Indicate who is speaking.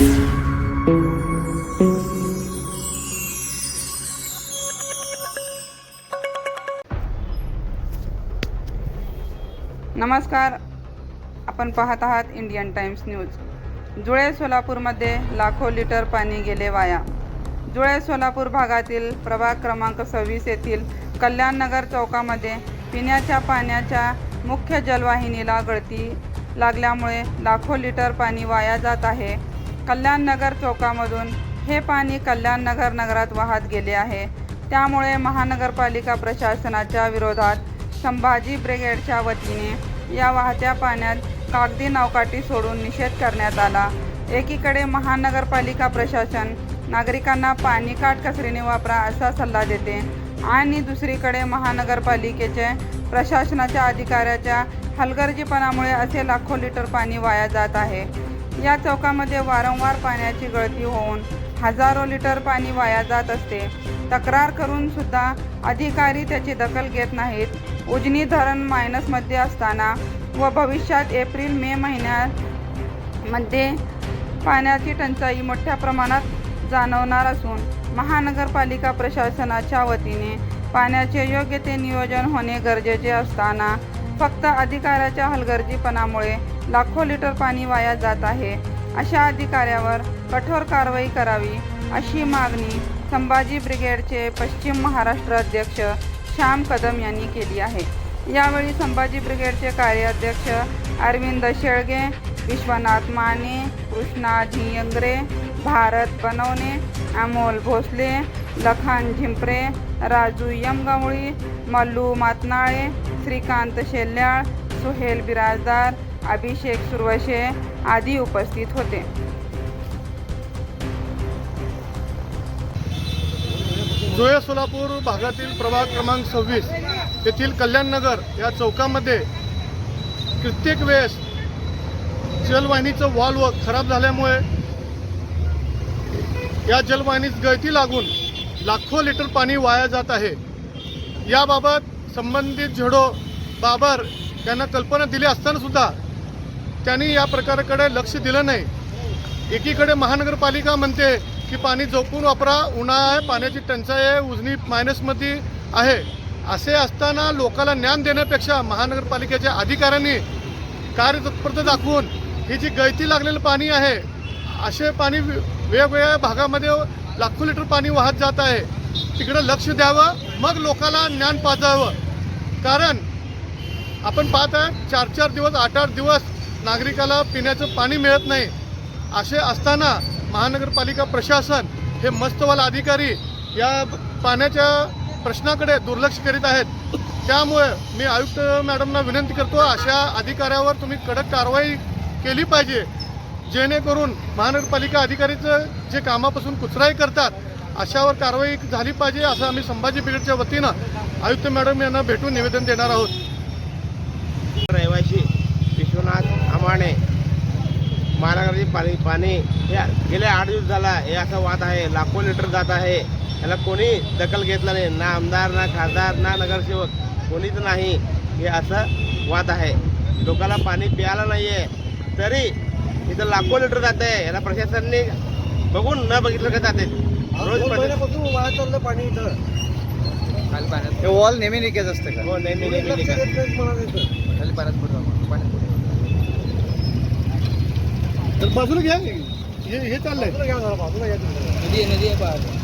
Speaker 1: नमस्कार. आपण पाहत आहात इंडियन टाइम्स न्यूज. जुळे सोलापूरमध्ये लाखो लिटर पाणी गेले वाया. जुळे सोलापूर भागातील प्रभाग क्रमांक सव्वीस येथील कल्याणनगर चौकामध्ये पिण्याच्या पाण्याच्या मुख्य जलवाहिनीला गळती लागल्यामुळे लाखो लिटर पाणी वाया जात आहे. कल्याणनगर चौकामधून हे पाणी कल्याणनगर नगरात वाहत गेले आहे. त्यामुळे महानगरपालिका प्रशासनाच्या विरोधात संभाजी ब्रिगेडच्या वतीने या वाहत्या पाण्यात कागदी नावकाठी सोडून निषेध करण्यात आला. एकीकडे महानगरपालिका प्रशासन नागरिकांना पाणी काटकसरीने वापरा असा सल्ला देते आणि दुसरीकडे महानगरपालिकेचे प्रशासनाच्या अधिकाऱ्याच्या हलगर्जीपणामुळे असे लाखो लिटर पाणी वाया जात आहे. या चौकामध्ये वारंवार पाण्याची गळती होऊन हजारो लिटर पाणी वाया जात असते. तक्रार करून सुद्धा अधिकारी त्याची दखल घेत नाहीत. उजनी धरण मायनसमध्ये असताना व भविष्यात एप्रिल मे महिन्यात मध्ये पाण्याची टंचाई मोठ्या प्रमाणात जाणवणार असून महानगरपालिका प्रशासनाच्या वतीने पाण्याचे योग्य ते नियोजन होणे गरजेचे असताना फक्त अधिकाऱ्याच्या हलगर्जीपणामुळे लाखो लिटर पाणी वाया जात आहे. अशा अधिकाऱ्यावर कठोर कारवाई करावी अशी मागणी संभाजी ब्रिगेडचे पश्चिम महाराष्ट्र अध्यक्ष श्याम कदम यांनी केली आहे. यावेळी संभाजी ब्रिगेडचे कार्याध्यक्ष अरविंद शेळगे विश्वनाथ माने कृष्णा झियंगरे भारत बनवणे अमोल भोसले लखान झिंपरे राजू यमगवळी मल्लू मातनाळे श्रीकांत शेल्याळ सुहेल बिराजदार अभिषेक सुरवशे आदी उपस्थित होते.
Speaker 2: धुळे सोलापूर भागातील प्रभाग क्रमांक सव्वीस येथील कल्याणनगर या चौकामध्ये कित्येक वेळेस जलवाहिनीचं वॉल्व खराब झाल्यामुळे या जलवाहिनीत गळती लागून लाखो लिटर पाणी वाया जात आहे. याबाबत संबंधित झेडो बाबर यांना कल्पना दिली असताना सुद्धा त्यांनी या प्रकाराकडे लक्ष दिलं नाही. एकीकडे महानगरपालिका म्हणते की पाणी झोपून वापरा उन्हाळा आहे पाण्याची टंचाई आहे उजनी मायनसमध्ये आहे. असे असताना लोकांना ज्ञान देण्यापेक्षा महानगरपालिकेच्या अधिकाऱ्यांनी कार्यतत्परता दाखवून ही जी गळती लागलेलं पाणी आहे असे पाणी वेगवेगळ्या भागामध्ये लाखो लिटर पाणी वाहत जात आहे. तिकडं लक्ष द्यावं मग लोकांना ज्ञान पाजावं. कारण आपण पाहत आहे चार चार दिवस आठ आठ दिवस नागरिकाला पिण्याचं पाणी मिळत नाही असे असताना महानगरपालिका प्रशासन हे मस्तवाल अधिकारी या पाण्याच्या प्रश्नाकडे दुर्लक्ष करीत आहेत. त्यामुळे मी आयुक्त मॅडमना विनंती करतो अशा अधिकाऱ्यावर तुम्ही कडक कारवाई केली पाहिजे जेणेकरून महानगरपालिका अधिकारीचं जे कामापासून कुचराई करतात अशावर कारवाई झाली पाहिजे असं आम्ही संभाजी ब्रिगेडच्या वतीनं आयुक्त मॅडम यांना भेटून निवेदन देणार आहोत.
Speaker 3: महानगराची पाणी पाणी हे गेले आठ दिवस झाला हे असं वाद आहे. लाखो लिटर जात आहे. याला कोणी दखल घेतला नाही. ना आमदार ना खासदार ना नगरसेवक. कोणीच नाही. हे असं वाद आहे. लोकांना पाणी प्यायला नाही आहे तरी इथं लाखो लिटर जात आहे. याला प्रशासनाने बघून न बघितलं का जाते. रोज प्रशासन-
Speaker 2: पाणी इथं.
Speaker 4: हे वॉल नेहमी निघत असते का?
Speaker 3: हो नेहमी नेहमी निघत.
Speaker 4: खाली पाण्यात पडतो पाण्यात पडतो.
Speaker 2: तर बाजूला घ्या. हे हे चाललंय.
Speaker 4: नदी आहे नदी आहे पहा.